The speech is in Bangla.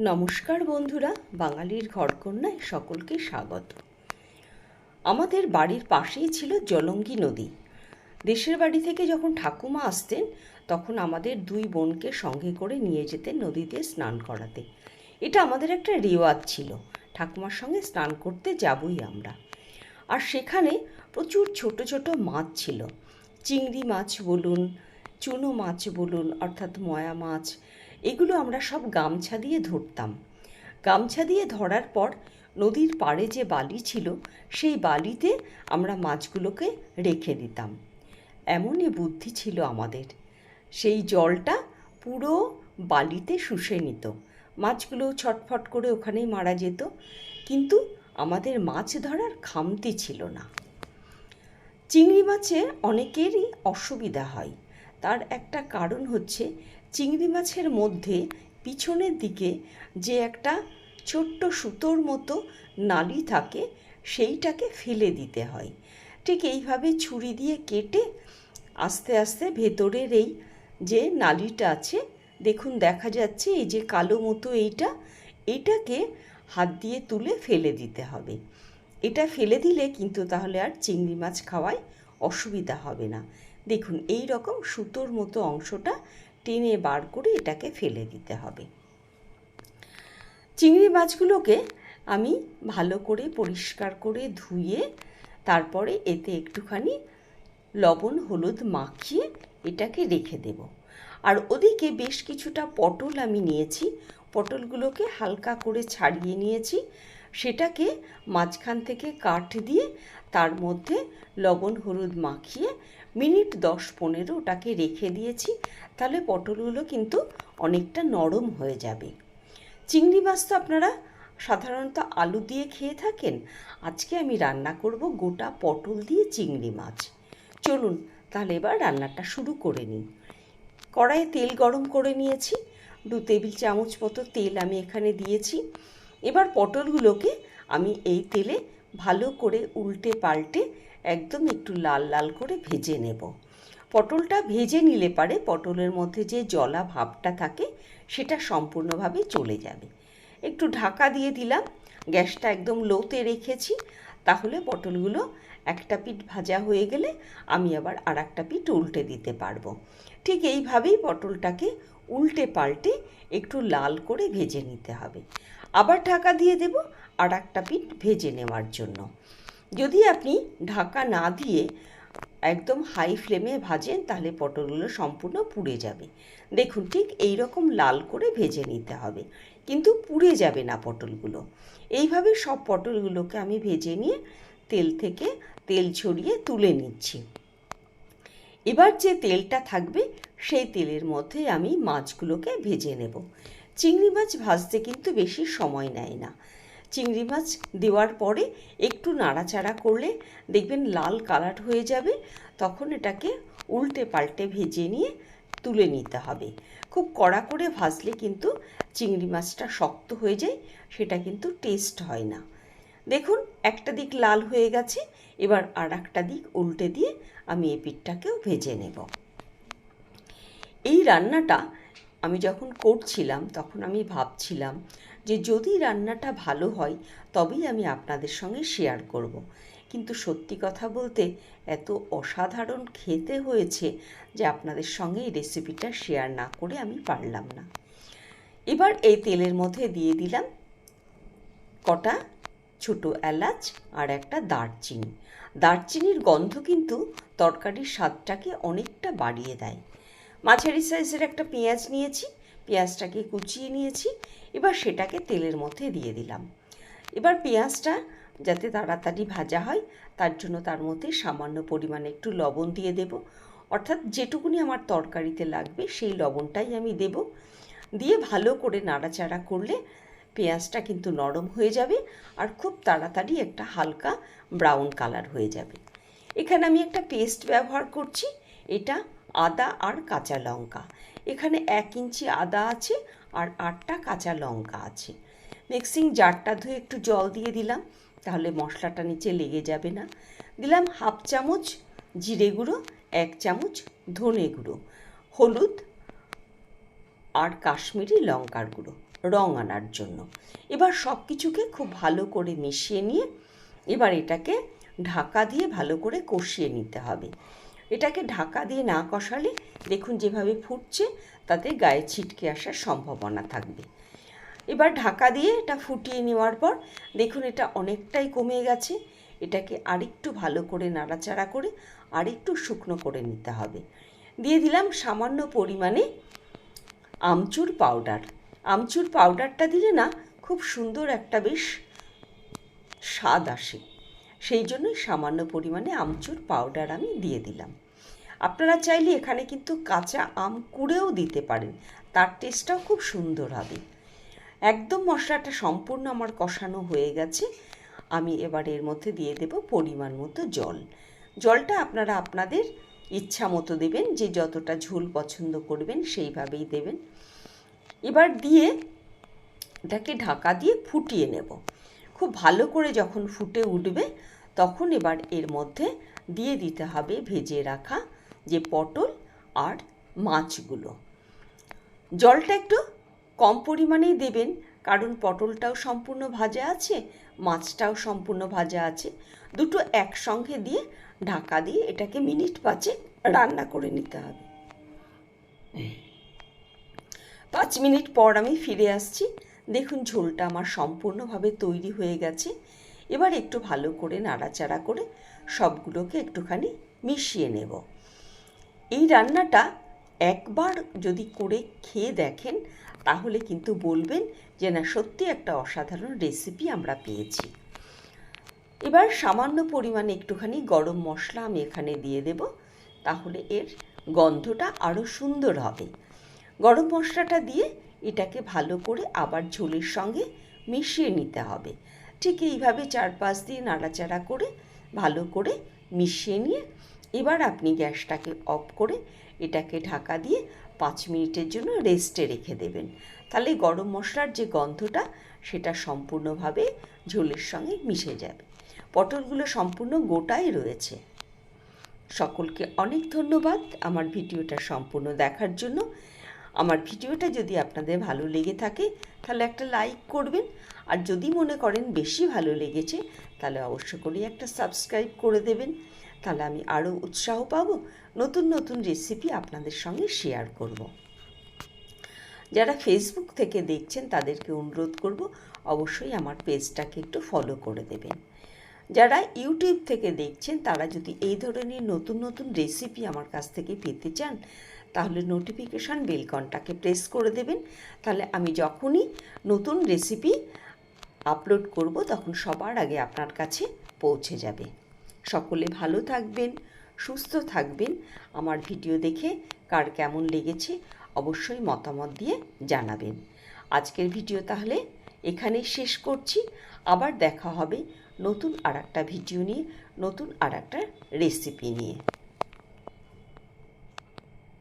নমস্কার বন্ধুরা, বাঙালির ঘরকন্যায় সকলকে স্বাগত। আমাদের বাড়ির পাশেই ছিল জলঙ্গি নদী। দেশের বাড়ি থেকে যখন ঠাকুমা আসতেন, তখন আমাদের দুই বোনকে সঙ্গে করে নিয়ে যেতেন নদীতে স্নান করাতে। এটা আমাদের একটা রেওয়াজ ছিল, ঠাকুমার সঙ্গে স্নান করতে যাবই আমরা। আর সেখানে প্রচুর ছোট ছোট মাছ ছিল। চিংড়ি মাছ বলুন, চুনো মাছ বলুন, অর্থাৎ ময়া মাছ এগুলো আমরা সব গামছা দিয়ে ধরতাম। গামছা দিয়ে ধরার পর নদীর পাড়ে যে বালি ছিল, সেই বালিতে আমরা মাছগুলোকে রেখে দিতাম। এমনই বুদ্ধি ছিল আমাদের। সেই জলটা পুরো বালিতে শুষে নিত। মাছগুলো ছটফট করে ওখানেই মারা যেত। কিন্তু আমাদের মাছ ধরার খামতি ছিল না। চিংড়ি মাছে অনেকেরই অসুবিধা হয়। তার একটা কারণ হচ্ছে চিংড়ি মাছের মধ্যে পিছনের দিকে যে একটা ছোট্ট সুতোর মতো নালি থাকে, সেইটাকে ফেলে দিতে হয়। ঠিক এইভাবে ছুরি দিয়ে কেটে আস্তে আস্তে ভেতরের এই যে নালিটা আছে, দেখুন দেখা যাচ্ছে এই যে কালো মতো এইটা এইটাকে হাত দিয়ে তুলে ফেলে দিতে হবে। এটা ফেলে দিলে কিন্তু তাহলে আর চিংড়ি মাছ খাওয়ায় অসুবিধা হবে না। দেখুন এই রকম সুতোর মতো অংশটা টেনে বার করে এটাকে ফেলে দিতে হবে। চিংড়ি মাছগুলোকে আমি ভালো করে পরিষ্কার করে ধুয়ে তারপরে এতে একটুখানি লবণ, হলুদ মাখিয়ে এটাকে রেখে দেব। আর ওদিকে বেশ কিছুটা পটল আমি নিয়েছি। পটলগুলোকে হালকা করে ছাড়িয়ে নিয়েছি। সেটাকে মাঝখান থেকে কাঠ দিয়ে তার মধ্যে লবণ, হলুদ মাখিয়ে মিনিট দশ পনেরো ওটাকে রেখে দিয়েছি, তাহলে পটলগুলো কিন্তু অনেকটা নরম হয়ে যাবে। চিংড়ি মাছ তো আপনারা সাধারণত আলু দিয়ে খেয়ে থাকেন। আজকে আমি রান্না করব গোটা পটল দিয়ে চিংড়ি মাছ। চলুন তাহলে এবার রান্নাটা শুরু করে নিই। কড়াইয়ে তেল গরম করে নিয়েছি, দু টেবিল চামচ মতো তেল আমি এখানে দিয়েছি। এবার পটলগুলোকে আমি এই তেলে ভালো করে উল্টে পাল্টে একদম একটু লাল লাল করে ভেজে নেব। পটলটা ভেজে নিলে পারে পটলের মধ্যে যে জলা ভাবটা থাকে সেটা সম্পূর্ণভাবে চলে যাবে। একটু ঢাকা দিয়ে দিলাম, গ্যাসটা একদম লোতে রেখেছি, তাহলে পটলগুলো একটা পিঠ ভাজা হয়ে গেলে আমি আবার আর একটা পিঠ উল্টে দিতে পারব। ঠিক এইভাবেই পটলটাকে উল্টে পাল্টে একটু লাল করে ভেজে নিতে হবে। আবার ঢাকা দিয়ে দেব আর একটা পিঠ ভেজে নেওয়ার জন্য। যদি আপনি ঢাকা না দিয়ে একদম হাই ফ্লেমে ভাজেন, তাহলে পটলগুলো সম্পূর্ণ পুড়ে যাবে। দেখুন, ঠিক এই রকম লাল করে ভেজে নিতে হবে। কিন্তু পুড়ে যাবে না পটলগুলো। এইভাবে সব পটলগুলোকে আমি ভেজে নিয়ে তেল থেকে তেল ছড়িয়ে তুলে নিচ্ছি। এবার যে তেলটা থাকবে, সেই তেলের মধ্যে আমি মাছগুলোকে ভেজে নেব। চিংড়ি মাছ ভাজতে কিন্তু বেশি সময় নেয় না। চিংড়ি মাছ দেওয়ার পরে একটু নাড়াচাড়া করলে দেখবেন লাল কালার হয়ে যাবে। তখন এটাকে উল্টে পাল্টে ভেজে নিয়ে তুলে নিতে হবে। খুব কড়া করে ভাজলে কিন্তু চিংড়ি মাছটা শক্ত হয়ে যায়, সেটা কিন্তু টেস্ট হয় না। দেখুন, একটা দিক লাল হয়ে গেছে, এবার আর একটা দিক উল্টে দিয়ে আমি এই পিঠটাকেও ভেজে নেব। এই রান্নাটা আমি যখন করছিলাম, তখন আমি ভাবছিলাম যে যদি রান্নাটা ভালো হয়, তবেই আমি আপনাদের সঙ্গে শেয়ার করব। কিন্তু সত্যি কথা বলতে, এত অসাধারণ খেতে হয়েছে যে আপনাদের সঙ্গে এই রেসিপিটা শেয়ার না করে আমি পারলাম না। এবার এই তেলের মধ্যে দিয়ে দিলাম কটা ছোট এলাচ আর একটা দারচিনি। দারচিনির গন্ধ কিন্তু তরকারির স্বাদটাকে অনেকটা বাড়িয়ে দেয়। মাঝারি সাইজের একটা পেঁয়াজ নিয়েছি। পেঁয়াজটাকে কুচিয়ে নিয়েছি, এবার সেটাকে তেলের মধ্যে দিয়ে দিলাম। এবার পেঁয়াজটা যাতে তাড়াতাড়ি ভাজা হয়, তার জন্য তার মধ্যে সামান্য পরিমাণে একটু লবণ দিয়ে দেব। অর্থাৎ যেটুকুনি আমার তরকারিতে লাগবে, সেই লবণটাই আমি দেব। দিয়ে ভালো করে নাড়াচাড়া করলে পেঁয়াজটা কিন্তু নরম হয়ে যাবে আর খুব তাড়াতাড়ি একটা হালকা ব্রাউন কালার হয়ে যাবে। এখানে আমি একটা পেস্ট ব্যবহার করছি, এটা আদা আর কাঁচা লঙ্কা। এখানে এক ইঞ্চি আদা আছে আর আটটা কাঁচা লঙ্কা আছে। মিক্সিং জারটা ধুয়ে একটু জল দিয়ে দিলাম, তাহলে মশলাটা নিচে লেগে যাবে না। দিলাম হাফ চামচ জিরে গুঁড়ো, এক চামচ ধনে গুঁড়ো, হলুদ আর কাশ্মীরি লঙ্কার গুঁড়ো, রং আনার জন্য। এবার সব কিছুকে খুব ভালো করে মিশিয়ে নিয়ে এবার এটাকে ঢাকা দিয়ে ভালো করে কষিয়ে নিতে হবে। এটাকে ঢাকা দিয়ে না কষালে দেখুন যেভাবে ফুটছে, তাতে গায়ে ছিটকে আসার সম্ভাবনা থাকবে। এবার ঢাকা দিয়ে এটা ফুটিয়ে নেওয়ার পর দেখুন এটা অনেকটাই কমে গেছে। এটাকে আরেকটু ভালো করে নাড়াচাড়া করে আরেকটু শুকনো করে নিতে হবে। দিয়ে দিলাম সামান্য পরিমাণে আমচুর পাউডার। আমচুর পাউডারটা দিলে না খুব সুন্দর একটা বেশ স্বাদ আসে। সেই জন্যই সামান্য পরিমাণে আমচুর পাউডার আমি দিয়ে দিলাম। আপনারা চাইলে এখানে কিন্তু কাঁচা আম কুড়েও দিতে পারেন, তার টেস্টটাও খুব সুন্দর হবে। একদম মশলাটা সম্পূর্ণ আমার কষানো হয়ে গেছে, আমি এবার এর মধ্যে দিয়ে দেব পরিমাণ মতো জল। জলটা আপনারা আপনাদের ইচ্ছা মতো দেবেন, যে যতটা ঝোল পছন্দ করবেন সেইভাবেই দেবেন। এবার দিয়ে এটাকে ঢাকা দিয়ে ফুটিয়ে নেব। খুব ভালো করে যখন ফুটে উঠবে তখন এবার এর মধ্যে দিয়ে দিতে হবে ভেজে রাখা যে পটল আর মাছগুলো। জলটা একটু কম পরিমাণেই দেবেন কারণ পটলটাও সম্পূর্ণ ভাজা আছে মাছটাও সম্পূর্ণ ভাজা আছে। দুটো একসঙ্গে দিয়ে ঢাকা দিয়ে এটাকে মিনিট পাঁচে রান্না করে নিতে হবে। পাঁচ মিনিট পর আমি ফিরে আসছি। দেখুন, ঝোলটা আমার সম্পূর্ণভাবে তৈরি হয়ে গেছে। এবার একটু ভালো করে নাড়াচাড়া করে সবগুলোকে একটুখানি মিশিয়ে নেব। এই রান্নাটা একবার যদি করে খেয়ে দেখেন, তাহলে কিন্তু বলবেন যে না, সত্যি একটা অসাধারণ রেসিপি আমরা পেয়েছি। এবার সামান্য পরিমাণে একটুখানি গরম মশলা আমি এখানে দিয়ে দেব, তাহলে এর গন্ধটা আরও সুন্দর হবে। গরম মশলাটা দিয়ে এটাকে ভালো করে আবার ঝোলের সঙ্গে মিশিয়ে নিতে হবে। ঠিক এইভাবে চার পাঁচ দিয়ে নাড়াচাড়া করে ভালো করে মিশিয়ে নিয়ে এবার আপনি গ্যাসটাকে অফ করে এটাকে ঢাকা দিয়ে পাঁচ মিনিটের জন্য রেস্টে রেখে দেবেন। তাহলে গরম মশলার যে গন্ধটা, সেটা সম্পূর্ণভাবে ঝোলের সঙ্গে মিশে যাবে। পটলগুলো সম্পূর্ণ গোটাই রয়েছে। সকলকে অনেক ধন্যবাদ আমার ভিডিওটা সম্পূর্ণ দেখার জন্য। আমার ভিডিওটা যদি আপনাদের ভালো লেগে থাকে, তাহলে একটা লাইক করবেন। আর যদি মনে করেন বেশি ভালো লেগেছে, তাহলে অবশ্য করেই একটা সাবস্ক্রাইব করে দেবেন। তাহলে আমি আরও উৎসাহ পাবো, নতুন নতুন রেসিপি আপনাদের সঙ্গে শেয়ার করব। যারা ফেসবুক থেকে দেখছেন, তাদেরকে অনুরোধ করব, অবশ্যই আমার পেজটাকে একটু ফলো করে দেবেন। যারা ইউটিউব থেকে দেখছেন, তারা যদি এই ধরনের নতুন নতুন রেসিপি আমার কাছ থেকে পেতে চান, তাহলে নোটিফিকেশান বেলকনটাকে প্রেস করে দেবেন। তাহলে আমি যখনই নতুন রেসিপি আপলোড করব, তখন সবার আগে আপনার কাছে পৌঁছে যাবে। সকলে ভালো থাকবেন, সুস্থ থাকবেন। আমার ভিডিও দেখে কার কেমন লেগেছে, অবশ্যই মতামত দিয়ে জানাবেন। আজকের ভিডিও তাহলে এখানেই শেষ করছি। আবার দেখা হবে নতুন আর একটা ভিডিও নিয়ে নতুন আর একটা রেসিপি নিয়ে।